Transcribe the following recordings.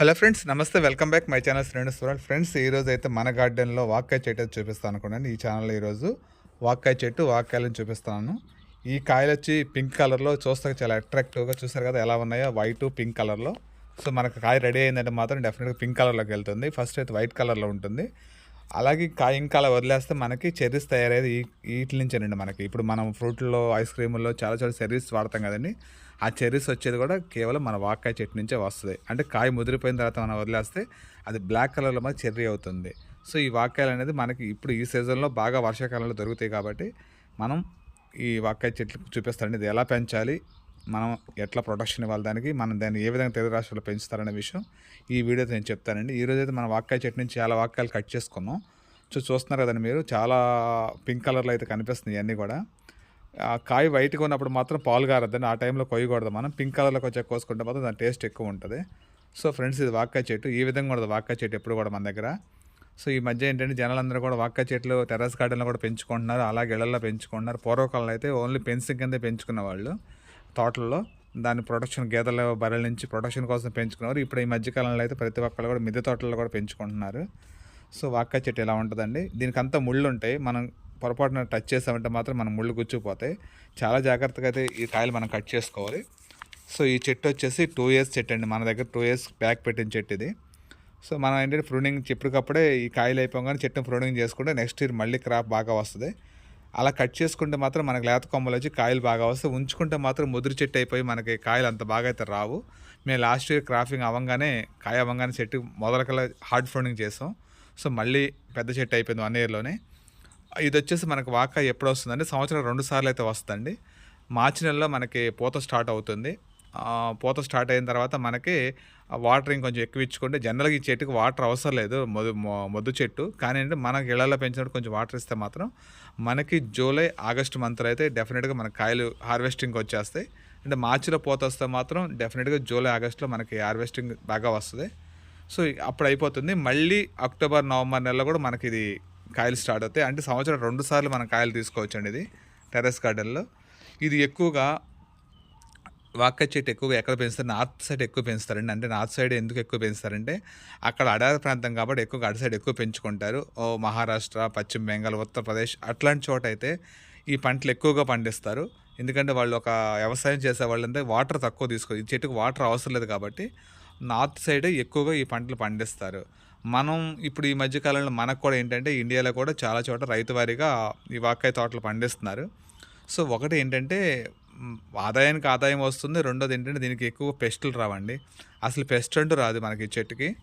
Hello friends నమస్తే welcome back my channel Shrenu Sural friends ఈరోజు అయితే మన గార్డెన్లో వాక్కాయ చెట్టు చూపిస్తాను అనుకున్నాను. ఈ ఛానల్లో ఈరోజు వాక్కాయ చెట్టు వాక్కాయలను చూపిస్తాను. ఈ కాయలు వచ్చి పింక్ కలర్లో చూస్తే చాలా అట్రాక్టివ్గా చూస్తారు కదా ఎలా ఉన్నాయో? వైట్ పింక్ కలర్లో. సో మనకు కాయ రెడీ అయిందంటే మాత్రం డెఫినెట్గా పింక్ కలర్లోకి వెళ్తుంది. ఫస్ట్ అయితే వైట్ కలర్లో ఉంటుంది. అలాగే కాయ ఇంకా అలా వదిలేస్తే మనకి చెర్రీస్ తయారయ్యేది ఈ వీటి నుంచేనండి మనకి. ఇప్పుడు మనం ఫ్రూట్లో ఐస్ క్రీముల్లో చాలా చాలా చెర్రీస్ వాడతాం కదండి. ఆ చెర్రీస్ వచ్చేది కూడా కేవలం మన వాకాయ చెట్టు నుంచే వస్తుంది. అంటే కాయ ముదిరిపోయిన తర్వాత మనం వదిలేస్తే అది బ్లాక్ కలర్లో మన చెర్రీ అవుతుంది. సో ఈ వాకాయలు అనేది మనకి ఇప్పుడు ఈ సీజన్లో బాగా వర్షాకాలంలో దొరుకుతాయి కాబట్టి మనం ఈ వాకాయ చెట్లు చూపిస్తారండి ఇది ఎలా పెంచాలి మనం ఎట్లా ప్రొటెక్షన్ ఇవ్వాలి దానికి మనం దాన్ని ఏ విధంగా తెలుగు రాష్ట్రాల్లో పెంచుతారనే విషయం ఈ వీడియోతో నేను చెప్తానండి. ఈ అయితే మనం వాక్కాయ చెట్టు నుంచి చాలా వాక్కాయలు కట్ చేసుకున్నాం. సో చూస్తున్నారు కదండి మీరు చాలా పింక్ కలర్లో అయితే కనిపిస్తుంది ఇవన్నీ కూడా. ఆ కాయ వైట్గా ఉన్నప్పుడు మాత్రం పాలు కారద్దని ఆ టైంలో కొయ్యకూడదు మనం. పింక్ కలర్లోకి వచ్చే కోసుకుంటే మాత్రం దాని టేస్ట్ ఎక్కువ ఉంటుంది. సో ఫ్రెండ్స్ ఇది వాక్కాయ చెట్టు. ఈ విధంగా ఉండదు వాక్కాయ చెట్టు ఎప్పుడు కూడా మన దగ్గర. సో ఈ మధ్య ఏంటంటే జనాలందరూ కూడా వాక్కాయ చెట్లు టెర్రస్ గార్డెన్లో కూడా పెంచుకుంటున్నారు. అలాగే ఇళ్ళలో పెంచుకుంటున్నారు. పూర్వకాలంలో అయితే ఓన్లీ పెన్సింగ్ కిందే పెంచుకున్న వాళ్ళు తోటల్లో. దాని ప్రొటెక్షన్ గేదెల బర్రెల నుంచి ప్రొటెక్షన్ కోసం పెంచుకున్నారు ఇప్పుడు ఈ మధ్యకాలంలో అయితే ప్రతి ఒక్కళ్ళు కూడా మిద్దె తోటల్లో కూడా పెంచుకుంటున్నారు. సో వాక్కాయ చెట్టు ఎలా ఉంటుందండి? దీనికి అంతా ముళ్ళు ఉంటాయి. మనం పొరపాటున టచ్ చేసామంటే మాత్రం మనం ముళ్ళు గుచ్చిపోతాయి చాలా జాగ్రత్తగా అయితే ఈ కాయలు మనం కట్ చేసుకోవాలి. సో ఈ చెట్టు వచ్చేసి టూ ఇయర్స్ చెట్టు అండి. మన దగ్గర టూ ఇయర్స్ బ్యాక్ పెట్టిన చెట్టు ఇది. సో మనం ఏంటంటే ప్రూనింగ్ ఎప్పటికప్పుడే ఈ కాయలు అయిపోగానే చెట్టును ప్రూనింగ్ చేసుకుంటే నెక్స్ట్ ఇయర్ మళ్ళీ క్రాప్ బాగా వస్తుంది. అలా కట్ చేసుకుంటే మాత్రం మనకి లేత కొమ్మలు వచ్చి కాయలు బాగా వస్తాయి. ఉంచుకుంటే మాత్రం ముదురు చెట్టు అయిపోయి మనకి కాయలు అంత బాగా అయితే రావు. మేము లాస్ట్ ఇయర్ క్రాఫింగ్ అవ్వగానే కాయ అవ్వగానే చెట్టు మొదలకల్లా హార్డ్ ఫ్రూనింగ్ చేసాం. సో మళ్ళీ పెద్ద చెట్టు అయిపోయింది వన్ ఇయర్లోనే ఇది వచ్చేసి మనకు వాక ఎప్పుడు వస్తుందంటే సంవత్సరం రెండు సార్లు అయితే వస్తుందండి. మార్చి నెలలో మనకి పూత స్టార్ట్ అవుతుంది. పూత స్టార్ట్ అయిన తర్వాత మనకి వాటరింగ్ కొంచెం ఎక్కువ ఇచ్చుకుంటే జనరల్గా ఈ చెట్టుకి వాటర్ అవసరం లేదు. మొదు మొ- మొద్దు చెట్టు. కానీ ఏంటంటే మనకి ఇళ్ళలో పెంచినప్పుడు కొంచెం వాటర్ ఇస్తే మాత్రం మనకి జూలై ఆగస్ట్ మంత్లో అయితే డెఫినెట్గా మన కాయలు హార్వెస్టింగ్ వచ్చేస్తాయి. అంటే మార్చిలో పూత వస్తే మాత్రం డెఫినెట్గా జూలై ఆగస్ట్లో మనకి హార్వెస్టింగ్ బాగా వస్తుంది. సో అప్పుడు అయిపోతుంది మళ్ళీ అక్టోబర్ నవంబర్ నెలలో కూడా మనకి ఇది కాయలు స్టార్ట్ అవుతాయి. అంటే సంవత్సరం రెండు సార్లు మనం కాయలు తీసుకోవచ్చు అండి ఇది టెర్రస్ గార్డెన్లో. ఇది ఎక్కువగా వాక్క చెట్టు ఎక్కువగా ఎక్కడ పెంచుతారు? నార్త్ సైడ్ ఎక్కువ పెంచుతారండి. అంటే నార్త్ సైడ్ ఎందుకు ఎక్కువ పెంచుతారంటే అక్కడ అడవి ప్రాంతం కాబట్టి ఎక్కువగా అటు సైడ్ ఎక్కువ పెంచుకుంటారు. ఓ మహారాష్ట్ర పశ్చిమ బెంగాల్ ఉత్తరప్రదేశ్ అట్లాంటి చోట అయితే ఈ పంటలు ఎక్కువగా పండిస్తారు. ఎందుకంటే వాళ్ళు ఒక వ్యవసాయం చేసే వాళ్ళంతా వాటర్ తక్కువ తీసుకో ఈ చెట్టుకు వాటర్ అవసరం లేదు కాబట్టి నార్త్ సైడ్ ఎక్కువగా ఈ పంటలు పండిస్తారు. మనం ఇప్పుడు ఈ మధ్యకాలంలో మనకు కూడా ఏంటంటే ఇండియాలో కూడా చాలా చోట రైతువారీగా ఈ వాకాయ తోటలు పండిస్తున్నారు. సో ఒకటి ఏంటంటే ఆదాయానికి ఆదాయం వస్తుంది. రెండోది ఏంటంటే దీనికి ఎక్కువ పెస్టులు రావండి. అసలు పెస్ట్ అంటూ రాదు మనకి చెట్టుకి.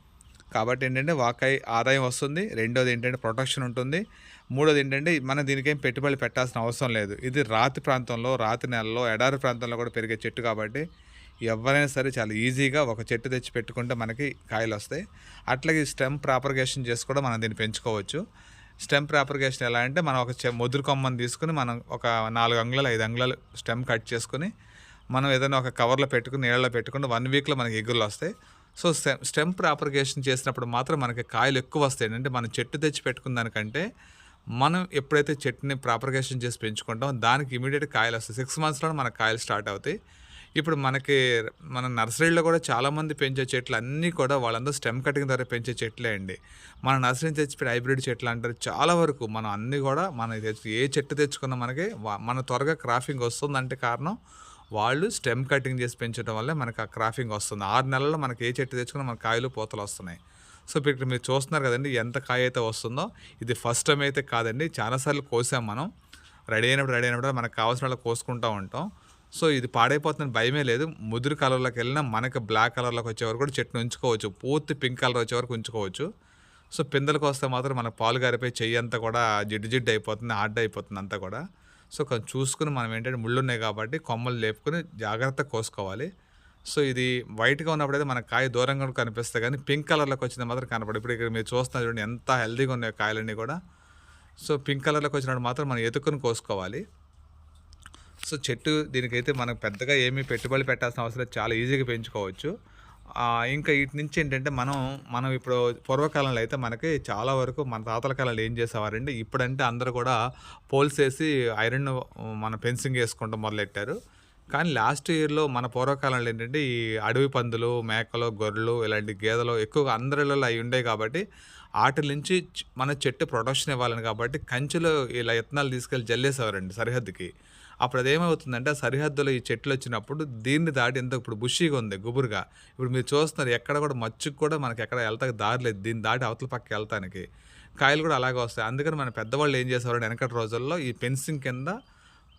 కాబట్టి ఏంటంటే వాకాయ ఆదాయం వస్తుంది. రెండోది ఏంటంటే ప్రొటెక్షన్ ఉంటుంది. మూడోది ఏంటంటే మనం దీనికేం పెట్టుబడి పెట్టాల్సిన అవసరం లేదు. ఇది రాతి ప్రాంతంలో రాతి నెలలో ఎడారి ప్రాంతంలో కూడా పెరిగే చెట్టు కాబట్టి ఎవరైనా సరే చాలా ఈజీగా ఒక చెట్టు తెచ్చి పెట్టుకుంటే మనకి కాయలు వస్తాయి. అట్లాగే స్టెమ్ ప్రాపర్గేషన్ చేసి కూడా మనం దీన్ని పెంచుకోవచ్చు. స్టెమ్ ప్రాపర్గేషన్ ఎలా అంటే మనం ఒక చె- ముదురు కొమ్మని తీసుకుని మనం ఒక నాలుగు అంగుళాలు ఐదు అంగుళాలు స్టెమ్ కట్ చేసుకుని మనం ఏదైనా ఒక కవర్లో పెట్టుకుని నీళ్ళలో పెట్టుకుంటే వన్ వీక్లో మనకి ఎగురులు వస్తాయి. సో స్టెమ్ స్టెమ్ ప్రాపర్గేషన్ చేసినప్పుడు మాత్రం మనకి కాయలు ఎక్కువ వస్తాయి. అంటే మనం చెట్టు తెచ్చి పెట్టుకున్న దానికంటే మనం ఎప్పుడైతే చెట్టుని ప్రాపర్గేషన్ చేసి పెంచుకుంటామో దానికి ఇమీడియట్ కాయలు వస్తాయి. సిక్స్ మంత్స్లో మనకు కాయలు స్టార్ట్ అవుతాయి. ఇప్పుడు మనకి మన నర్సరీలో కూడా చాలామంది పెంచే చెట్లు అన్నీ కూడా వాళ్ళందరూ స్టెమ్ కటింగ్ ద్వారా పెంచే చెట్లే అండి. మన నర్సరీ తెచ్చిపెట్టి హైబ్రిడ్ చెట్లు అంటారు. చాలా వరకు మనం అన్నీ కూడా మన తెచ్చు- ఏ చెట్టు తెచ్చుకున్నా మనకి మన త్వరగా క్రాఫింగ్ వస్తుందంటే కారణం వాళ్ళు స్టెమ్ కటింగ్ చేసి పెంచడం వల్లే మనకి ఆ క్రాఫింగ్ వస్తుంది. ఆరు నెలల్లో మనకి ఏ చెట్టు తెచ్చుకున్నా మన కాయలు పూతలు వస్తున్నాయి. సో ఇప్పుడు ఇక్కడ మీరు చూస్తున్నారు కదండి ఎంత కాయ అయితే వస్తుందో. ఇది ఫస్ట్ టైం అయితే కాదండి. చాలాసార్లు కోసాం మనం. రెడీ అయినప్పుడు రెడీ అయినప్పుడు మనకు కావాల్సిన వాళ్ళు కోసుకుంటూ ఉంటాం. సో ఇది పాడైపోతుందని భయమే లేదు. ముదురు కలర్లోకి వెళ్ళినా మనకి బ్లాక్ కలర్లోకి వచ్చే వరకు కూడా చెట్టును ఉంచుకోవచ్చు. పూర్తి పింక్ కలర్ వచ్చే వరకు ఉంచుకోవచ్చు. సో పిందెలకు వస్తే మాత్రం మన పాలు గారిపోయి చెయ్యి అంతా కూడా జిడ్డు జిడ్డు అయిపోతుంది హార్డ్ అయిపోతుంది అంతా కూడా. సో కొంచెం చూసుకుని మనం ఏంటంటే ముళ్ళు ఉన్నాయి కాబట్టి కొమ్మలు లేపుకొని జాగ్రత్తగా కోసుకోవాలి. సో ఇది వైట్గా ఉన్నప్పుడైతే మన కాయ దూరంగా కనిపిస్తాయి కానీ పింక్ కలర్లోకి వచ్చింది మాత్రం కనపడదు. ఇప్పుడు ఇక్కడ మీరు చూస్తున్నారు చూడండి ఎంత హెల్తీగా ఉన్నాయి కాయలన్నీ కూడా. సో పింక్ కలర్లోకి వచ్చినప్పుడు మాత్రం మనం ఎతుక్కుని కోసుకోవాలి. సో చెట్టు దీనికైతే మనకు పెద్దగా ఏమీ పెట్టుబడి పెట్టాల్సిన అవసరం చాలా ఈజీగా పెంచుకోవచ్చు. ఇంకా వీటి నుంచి ఏంటంటే మనం మనం ఇప్పుడు పూర్వకాలంలో అయితే మనకి చాలా వరకు మన తాతల కాలంలో ఏం చేసేవారంటే ఇప్పుడంటే అందరూ కూడా పోల్స్ వేసి ఐరన్ మన ఫెన్సింగ్ వేసుకుంటూ మొదలెట్టారు. కానీ లాస్ట్ ఇయర్‌లో మన పూర్వకాలంలో ఏంటంటే, ఈ అడవి పందులు, మేకలు, గొర్రెలు ఇలాంటి గేదెలు ఎక్కువగా అందరిలో అవి ఉండేవి కాబట్టి, ఆటి నుంచి మన చెట్టు ప్రొటెక్షన్ ఇవ్వాలని కాబట్టి కంచెలో ఇలా ఇత్తనాలు తీసుకెళ్ళి జల్లేసేవారండి సరిహద్దుకి. అప్పుడు అదేమవుతుందంటే, ఆ సరిహద్దులో ఈ చెట్లు వచ్చినప్పుడు దీన్ని దాటి ఎంత ఇప్పుడు బుషీగా ఉంది గుబురుగా. ఇప్పుడు మీరు చూస్తున్నారు ఎక్కడ కూడా మచ్చుకు కూడా మనకి ఎక్కడ వెళ్తాక దారి లేదు. దీన్ని దాటి అవతల పక్కకి వెళ్తానికి కాయలు కూడా అలాగే వస్తాయి. అందుకని మన పెద్దవాళ్ళు ఏం చేసేవారు వెనకటి రోజుల్లో ఈ పెన్సింగ్ కింద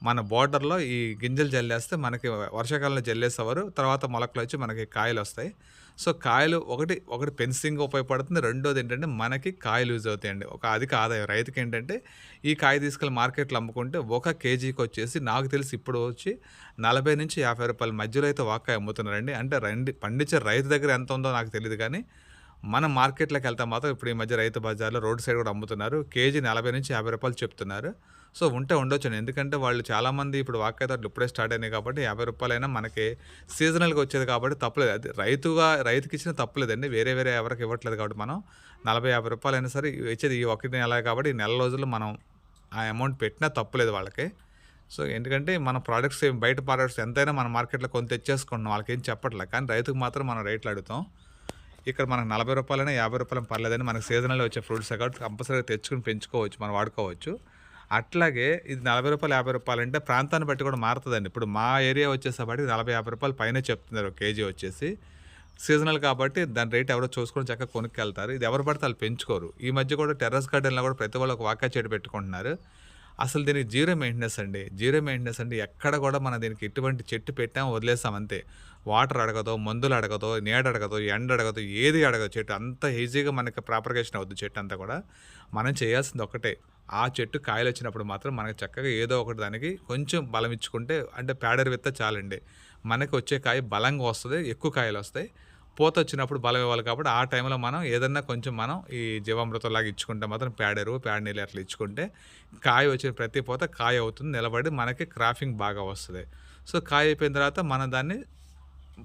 మన బోర్డర్‌లో ఈ గింజలు జల్లేస్తే మనకి వర్షాకాలంలో జల్లేసేవారు. తర్వాత మొలకలు వచ్చి మనకి కాయలు వస్తాయి సో, కాయలు ఒకటి, ఒకటి పెన్సింగ్ ఉపయోగపడుతుంది. రెండోది ఏంటంటే మనకి కాయలు యూజ్ అవుతాయండి. ఒక అధిక ఆదాయం రైతుకేంటంటే, ఈ కాయ తీసుకెళ్ళి మార్కెట్‌లో అమ్ముకుంటే ఒక కేజీకి వచ్చేసి నాకు తెలిసి ఇప్పుడు వచ్చి నలభై నుంచి యాభై రూపాయల మధ్యలో అయితే వాకాయ అమ్ముతున్నారండి. అంటే రండి పండించే రైతు దగ్గర ఎంత ఉందో నాకు తెలియదు కానీ, మనం మార్కెట్‌లోకి వెళ్తే మాత్రం ఇప్పుడు ఈ మధ్య రైతు బజార్‌లో రోడ్ సైడ్ కూడా అమ్ముతున్నారు. కేజీ నలభై నుంచి యాభై రూపాయలు చెప్తున్నారు. సో, ఉంటే ఉండొచ్చు ఎందుకంటే వాళ్ళు చాలామంది ఇప్పుడు వాక్కాయ తోటలు ఇప్పుడే స్టార్ట్ అయినాయి కాబట్టి యాభై రూపాయలైనా మనకి సీజనల్‌గా వచ్చేది కాబట్టి తప్పలేదు అది రైతుగా రైతుకి ఇచ్చిన తప్పులేదండి. వేరే వేరే ఎవరికి ఇవ్వట్లేదు కాబట్టి మనం నలభై యాభై రూపాయలైనా సరే ఇచ్చేది ఈ ఒకటి నెల కాబట్టి ఈ నెల రోజులు మనం ఆ అమౌంట్ పెట్టినా తప్పులేదు వాళ్ళకి. సో, ఎందుకంటే మన ప్రొడక్ట్స్ బయట ప్రోడక్ట్స్ ఎంతైనా మన మార్కెట్‌లో కొని తెచ్చేసుకుంటున్నాం. ఏం చెప్పట్లే. కానీ రైతుకు మాత్రం మనం రేట్లు అడుగుతాం. ఇక్కడ మనకు నలభై రూపాయలైనా, రూ. 50 రూపాయలైనా పర్లేదండి. మనకు సీజనల్ వచ్చే ఫ్రూట్స్ కాబట్టి కంపల్సరీగా తెచ్చుకొని పెంచుకోవచ్చు. మనం వాడుకోవచ్చు. అట్లాగే ఇది నలభై రూపాయలు, యాభై రూపాయలు అంటే ప్రాంతాన్ని బట్టి కూడా మారుతుందండి ఇప్పుడు మా ఏరియా వచ్చేసేపాటికి నలభై యాభై రూపాయలు పైన చెప్తున్నారు ఒక కేజీ వచ్చేసి. సీజనల్ కాబట్టి దాని రేట్ ఎవరో చూసుకొని చక్కగా కొనుక్కెళ్తారు. ఇది ఎవరు పడితే వాళ్ళు పెంచుకోరు. ఈ మధ్య కూడా టెర్రస్ గార్డెన్‌లో కూడా ప్రతి వాళ్ళు ఒక వాకా చెట్టు పెట్టుకుంటున్నారు. అసలు దీనికి జీరో మెయింటెనెన్స్ అండి. జీరో మెయింటెనెన్స్ అండి ఎక్కడ కూడా మనం దీనికి ఎటువంటి చెట్టు పెట్టాం వదిలేసాం అంతే. వాటర్ అడగదు, మందులు అడగదు, నీడ అడగదు, ఎండ అడగదు, ఏది అడగదు చెట్టు. అంత ఈజీగా మనకి ప్రాపర్గేషన్ అవుద్ది చెట్టు అంతా కూడా. మనం చేయాల్సింది ఒకటే ఆ చెట్టు కాయలు వచ్చినప్పుడు మాత్రం మనకి చక్కగా ఏదో ఒకటి దానికి కొంచెం బలం ఇచ్చుకుంటే అంటే ప్యాడర్ విత్త చాలండి. మనకి వచ్చే కాయ బలంగా వస్తుంది ఎక్కువ కాయలు వస్తాయి పూత వచ్చినప్పుడు బలం ఇవ్వాలి కాబట్టి ఆ టైంలో మనం ఏదన్నా కొంచెం మనం ఈ జీవామృతం లాగా ఇచ్చుకుంటే మాత్రం పేడెరువు, పేడ నీళ్ళు అట్లా ఇచ్చుకుంటే కాయ వచ్చిన ప్రతి పూత కాయ అవుతుంది. నిలబడి మనకి క్రాఫింగ్ బాగా వస్తుంది సో, కాయ అయిపోయిన తర్వాత మనం దాన్ని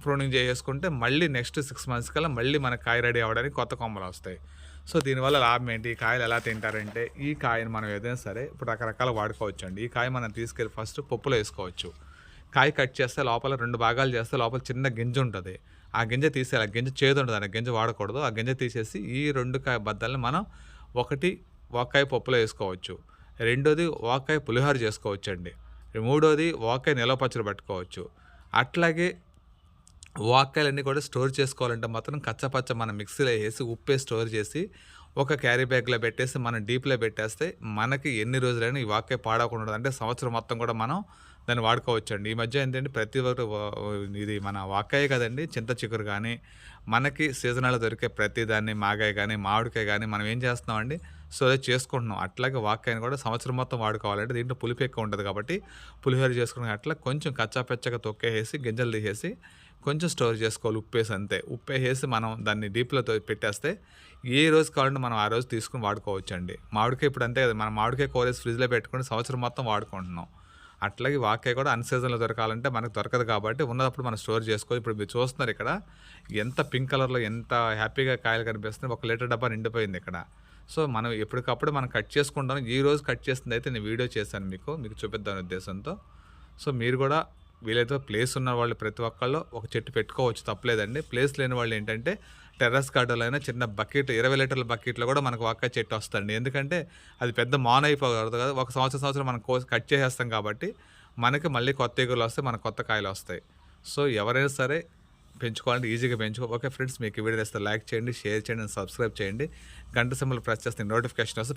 ప్రూనింగ్ చేసుకుంటే మళ్ళీ నెక్స్ట్ సిక్స్ మంత్స్ కల్లా మళ్ళీ మనకి కాయ రెడీ అవ్వడానికి కొత్త కొమ్మలు వస్తాయి సో, దీనివల్ల లాభం ఏంటి? ఈ కాయలు ఎలా తింటారంటే ఈ కాయను మనం ఏదైనా సరే ఇప్పుడు రకరకాలుగా వాడుకోవచ్చండి. ఈ కాయ మనం తీసుకెళ్ళి ఫస్ట్ పప్పులో వేసుకోవచ్చు కాయ కట్ చేస్తే లోపల రెండు భాగాలు చేస్తే లోపల చిన్న గింజ ఉంటుంది ఆ గింజ తీసేయాలి. ఆ గింజ ఉంటుంది ఆ గింజ వాడకూడదు. ఆ గింజ తీసేసి ఈ రెండు కాయ బద్దల్ని మనం ఒకటి వాకాయ పప్పులో వేసుకోవచ్చు రెండోది వాకాయ పులిహోర చేసుకోవచ్చండి. మూడోది వాకాయ నిలవ పచ్చడి పెట్టుకోవచ్చు. అట్లాగే వాక్కాయలన్నీ కూడా స్టోర్ చేసుకోవాలంటే మాత్రం కచ్చపచ్చ మనం మిక్సీలో వేసి ఉప్పే స్టోర్ చేసి ఒక క్యారీ బ్యాగ్‌లో పెట్టేసి మనం డీప్‌లో పెట్టేస్తే మనకి ఎన్ని రోజులైనా ఈ వాక్కాయ పాడకుండా అంటే సంవత్సరం మొత్తం కూడా మనం దాన్ని వాడుకోవచ్చండి. ఈ మధ్య ఏంటంటే ప్రతి ఒక్కరు ఇది మన వాక్కాయే కదండి చింత చిగురు కానీ మనకి సీజనల్‌లో దొరికే ప్రతి దాన్ని మాగాయ కానీ మామిడికాయ కానీ మనం ఏం చేస్తున్నామండి స్టోరేజ్ చేసుకుంటున్నాం. అట్లాగే వాక్కాయని కూడా సంవత్సరం మొత్తం వాడుకోవాలంటే దీంట్లో పులుపు ఎక్కువ కాబట్టి పులిహోర చేసుకున్న అట్లా కొంచెం కచ్చాపెచ్చగా తొక్కేసి గింజలు తీసేసి కొంచెం స్టోర్ చేసుకోవాలి ఉప్పేసి అంతే. ఉప్పేసేసి మనం దాన్ని డీప్లతో పెట్టేస్తే ఏ రోజు కావాలంటే మనం ఆ రోజు తీసుకొని వాడుకోవచ్చండి. మామిడికాయ ఇప్పుడు అంతే కదా! మనం మామిడికాయ కోరేసి ఫ్రిడ్జ్‌లో పెట్టుకుని సంవత్సరం మొత్తం వాడుకుంటున్నాం. అట్లాగే వాకే కూడా అన్ సీజన్‌లో దొరకాలంటే మనకు దొరకదు కాబట్టి ఉన్నప్పుడు మనం స్టోర్ చేసుకోవాలి. ఇప్పుడు మీరు చూస్తున్నారు ఇక్కడ ఎంత పింక్ కలర్‌లో ఎంత హ్యాపీగా కాయలు కనిపిస్తుంది ఒక లీటర్ డబ్బా నిండిపోయింది ఇక్కడ. సో, మనం ఎప్పటికప్పుడు మనం కట్ చేసుకుంటాం. రోజు కట్ చేసిందైతే నేను వీడియో చేశాను మీకు. మీకు చూపిద్దామనే ఉద్దేశంతో. సో, మీరు కూడా వీలైతే ప్లేస్ ఉన్న వాళ్ళు ప్రతి ఒక్కళ్ళు ఒక చెట్టు పెట్టుకోవచ్చు తప్పలేదండి ప్లేస్ లేని వాళ్ళు ఏంటంటే టెర్రస్ గార్డెన్‌లో చిన్న బకెట్ 20 లీటర్ల బకెట్‌లో కూడా మనకు వాక్కాయ చెట్టు వస్తదండి. ఎందుకంటే అది పెద్ద మాన్ అయిపోకూడదు కదా! ఒక సంవత్సరం, సంవత్సరం మనం కోసి కట్ చేసేస్తాం కాబట్టి మనకి మళ్ళీ కొత్త ఇగుర్లొస్తాయి. మనకు కొత్త కాయలు వస్తాయి సో, ఎవరైనా సరే పెంచుకోవాలంటే ఈజీగా పెంచుకో ఓకే ఫ్రెండ్స్ మీకు వీడియో ఇస్తే లైక్ చేయండి, షేర్ చేయండి, సబ్స్క్రైబ్ చేయండి. గంట సింబల్ ప్రెస్ చేస్తే నోటిఫికేషన్ వస్తే